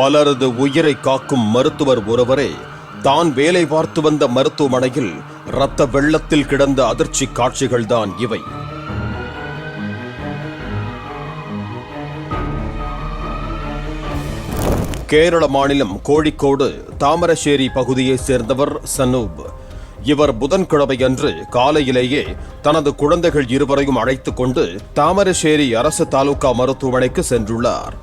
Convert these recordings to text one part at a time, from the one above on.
பலரது உயிரை காக்கும் மருத்துவர் ஒருவரே தான் வேலை பார்த்து வந்த மருத்துவமனையில் இரத்த வெள்ளத்தில் கிடந்த அதிர்ச்சி காட்சிகள்தான் இவை. கேரள மாநிலம் கோழிக்கோடு தாமரശ്ശേരി பகுதியைச் சேர்ந்தவர் சனூப். இவர் புதன்கிழமையன்று காலையிலேயே தனது குழந்தைகள் இருவரையும் அழைத்து கொண்டு தாமரശ്ശേരി அரசு தாலுகா மருத்துவமனைக்கு சென்றுள்ளார்.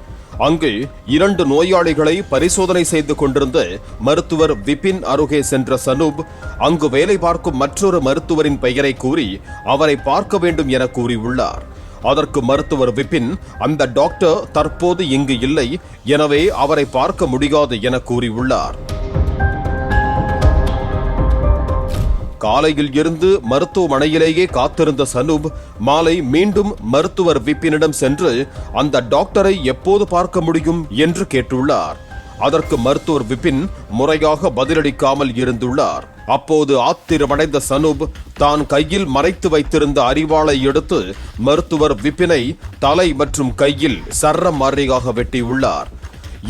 அங்கு இரண்டு நோயாளிகளை பரிசோதனை செய்து கொண்டிருந்த மருத்துவர் விபின் அருகே சென்ற சனூப் அங்கு வேலை பார்க்கும் மற்றொரு மருத்துவரின் பெயரை கூறி அவரை பார்க்க வேண்டும் என கூறியுள்ளார். அதற்கு மருத்துவர் விபின் அந்த டாக்டர் தற்போது இங்கு இல்லை எனவே அவரை பார்க்க முடியாது என கூறியுள்ளார். காலையில் இருந்து மருத்துவமனையிலேயே காத்திருந்த சனூப் மாலை மீண்டும் மருத்துவர் விப்பினிடம் சென்று அந்த டாக்டரை எப்போது பார்க்க முடியும் என்று கேட்டுள்ளார். அதற்கு மருத்துவர் விபின் முறையாக பதிலளிக்காமல் இருந்துள்ளார். அப்போது ஆத்திரமடைந்த சனூப் தான் கையில் மறைத்து வைத்திருந்த அறிவாளை எடுத்து மருத்துவர் விபினை தலை மற்றும் கையில் சரமாரியாக வெட்டியுள்ளார்.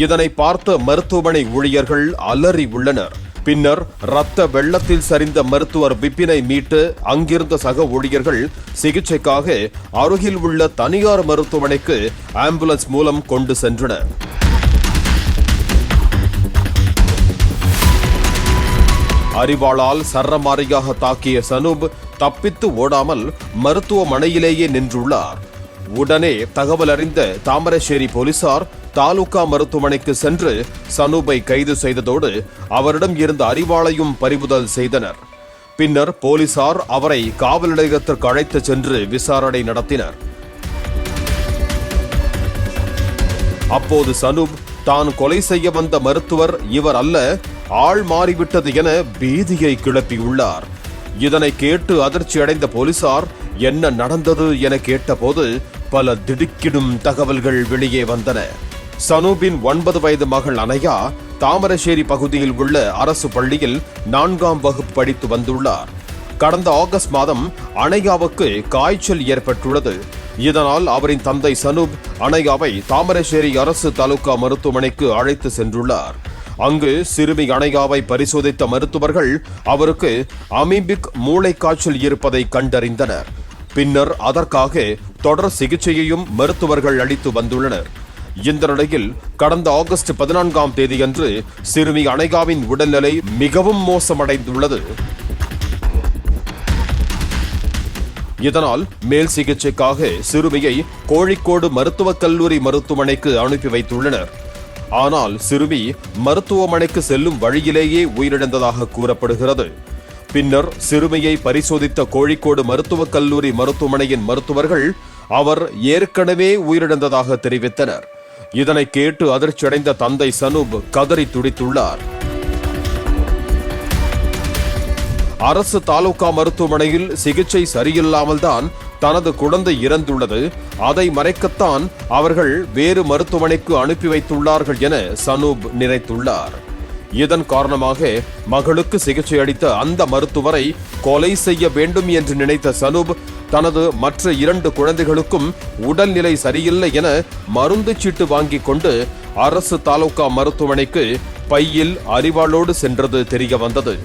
இதனை பார்த்த மருத்துவமனை ஊழியர்கள் அலறி உள்ளனர் பின்னர் ரத்த வெள்ளத்தில் சரிந்த மருத்துவர் விப்பினை மீட்டு அங்கிருந்த சக ஊழியர்கள் சிகிச்சைக்காக அருகில் உள்ள தனியார் மருத்துவமனைக்கு ஆம்புலன்ஸ் மூலம் கொண்டு சென்றனர். அறிவாளால் சரமாரியாக தாக்கிய சனூப் தப்பித்து ஓடாமல் மருத்துவமனையிலேயே நின்றுள்ளார். உடனே தகவல் அறிந்த தாமரശ്ശേരി போலீசார் தாலுகா மருத்துவமனைக்கு சென்று சனூபை கைது செய்ததோடு அவரிடம் இருந்த அறிவாளையும் பறிமுதல் செய்தனர். பின்னர் போலீசார் அவரை காவல் நிலையத்திற்கு அழைத்து சென்று விசாரணை நடத்தினர். அப்போது சனூப் தான் கொலை செய்ய வந்த மருத்துவர் இவர் அல்ல ஆள் மாறிவிட்டது என பீதியை கிளப்பியுள்ளார். இதனை கேட்டு அதிர்ச்சி அடைந்த போலீசார் என்ன நடந்தது என கேட்டபோது பல திடுக்கிடும் தகவல்கள் வெளியே வந்தன. சனூபின் ஒன்பது வயது மகள் அனையா தாமரசேரி பகுதியில் உள்ள அரசு பள்ளியில் நான்காம் வகுப்பு படித்து வந்துள்ளார். கடந்த ஆகஸ்ட் மாதம் அனையாவுக்கு காய்ச்சல் ஏற்பட்டுள்ளது. இதனால் அவரின் தந்தை சனூப் அனையாவை தாமரசேரி அரசு தாலுகா மருத்துவமனைக்கு அழைத்து சென்றுள்ளார். அங்கு சிறுமி அணையாவை பரிசோதித்த மருத்துவர்கள் அவருக்கு அமீபிக் மூளை காய்ச்சல் இருப்பதை கண்டறிந்தனர். பின்னர் அதற்காக தொடர் சிகிச்சையையும் மருத்துவர்கள் அளித்து வந்துள்ளனர். இந்த நிலையில் கடந்த ஆகஸ்ட் பதினான்காம் தேதியன்று சிறுமி அனைகாவின் உடல்நிலை மிகவும் மோசமடைந்துள்ளது. இதனால் மேல் சிகிச்சைக்காக சிறுமியை கோழிக்கோடு மருத்துவக் கல்லூரி மருத்துவமனைக்கு அனுப்பி வைத்துள்ளனர். ஆனால் சிறுமி மருத்துவமனைக்கு செல்லும் வழியிலேயே உயிரிழந்ததாக கூறப்படுகிறது. பின்னர் சிறுமியை பரிசோதித்த கோழிக்கோடு மருத்துவக் கல்லூரி மருத்துவமனையின் மருத்துவர்கள் அவர் ஏற்கனவே உயிரிழந்ததாக தெரிவித்தனர். இதனை கேட்டு அதிர்ச்சியடைந்த தந்தை சனூப் கதறி துடித்துள்ளார். அரசு தாலுகா மருத்துவமனையில் சிகிச்சை சரியில்லாமல் தான் தனது குழந்தை இறந்துள்ளது. அதை மறைக்கத்தான் அவர்கள் வேறு மருத்துவமனைக்கு அனுப்பி வைத்துள்ளார்கள் என சனூப் நினைத்துள்ளார். இதன் காரணமாக மகளுக்கு சிகிச்சை அளித்த அந்த மருத்துவரை கொலை செய்ய வேண்டும் என்று நினைத்த சனூப் தனது மற்ற இரண்டு குழந்தைகளுக்கும் உடல்நிலை சரியில்லை என மருந்து சீட்டு வாங்கிக் கொண்டு அரசு தாலுகா மருத்துவமனைக்கு பையில் அறிவாளோடு சென்றது தெரிய வந்தது.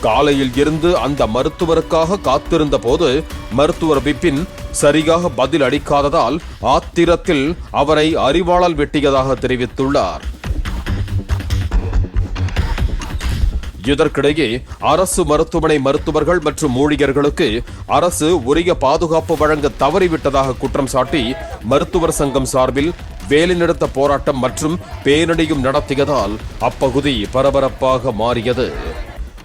காலையில் இருந்து அந்த மருத்துவருக்காக காத்திருந்த போது மருத்துவர் பிபின் சரியாக பதில் அளிக்காததால் ஆத்திரத்தில் அவரை அறிவாளால் வெட்டியதாக தெரிவித்துள்ளார். இதற்கிடையே அரசு மருத்துவமனை மருத்துவர்கள் மற்றும் ஊழியர்களுக்கு அரசு உரிய பாதுகாப்பு வழங்க தவறிவிட்டதாக குற்றம் சாட்டி மருத்துவர் சங்கம் சார்பில் வேலைநிறுத்த போராட்டம் மற்றும் பேரணியும் நடத்தியதால் அப்பகுதி பரபரப்பாக மாறியது.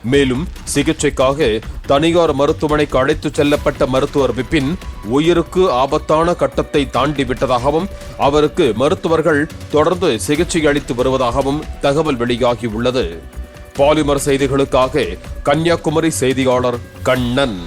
மேலும் சிகிச்சைக்காக தனியார் மருத்துவமனைக்கு அழைத்துச் செல்லப்பட்ட மருத்துவர் விபின் உயிருக்கு ஆபத்தான கட்டத்தை தாண்டி விட்டதாகவும் அவருக்கு மருத்துவர்கள் தொடர்ந்து சிகிச்சை அளித்து வருவதாகவும் தகவல் வெளியாகியுள்ளது பாலிமர் செய்திகளுக்காக கன்னியாகுமரி செய்தியாளர் கண்ணன்.